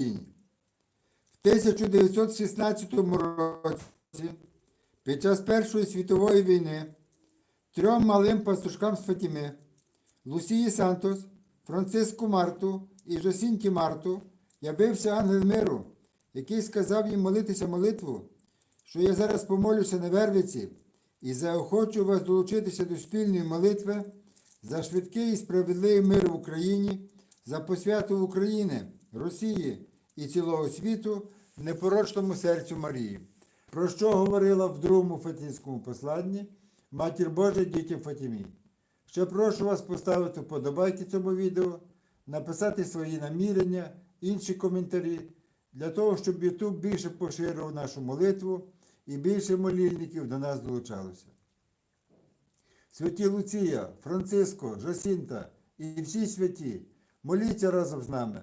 В 1916 році, під час Першої світової війни, трьом малим пастушкам з Фатіми, Лусії Сантос, Франциску Марту і Жосінті Марту, явився ангел миру, який сказав їм молитися молитву, що я зараз помолюся на Вервиці і заохочу вас долучитися до спільної молитви за швидкий і справедливий мир в Україні, за посвяту України, Росії і цілого світу непорочному серцю Марії. Про що говорила в другому Фатінському посланні Матір Божа дітям Фатімі. Ще прошу вас поставити вподобайки цьому відео, написати свої намірення, інші коментарі, для того, щоб YouTube більше поширював нашу молитву і більше молільників до нас долучалося. Святі Луція, Франциско, Жасінта і всі святі, моліться разом з нами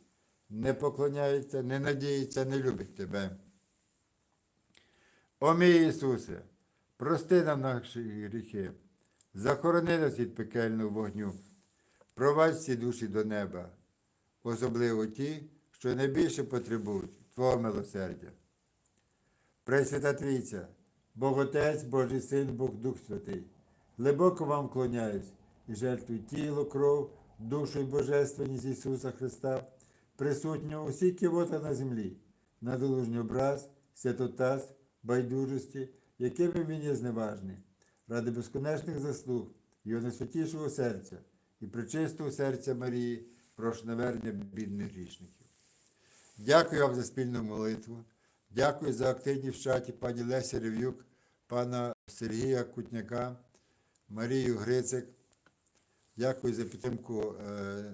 не поклоняється, не надіється, не любить Тебе. О Ісусе, прости нам наші гріхи, захорони нас від пекельного вогню, провадь всі душі до неба, особливо ті, що найбільше потребують Твого милосердя. Пресвята Трійця, Бог Отець, Божий Син, Бог Дух Святий, глибоко вам клоняюсь і жертвую тіло, кров, душу і божественність Ісуса Христа, присутнього у всіх кивотах на землі, на долужній образ, святотаз, байдужості, якими він є зневажний, ради безконечних заслуг Його найсвятішого серця і причистого серця Марії, прошу навернення бідних грішників. Дякую вам за спільну молитву. Дякую за активність в чаті пані Лесі Рев'юк, пана Сергія Кутняка, Марію Грицик. Дякую за підтримку е,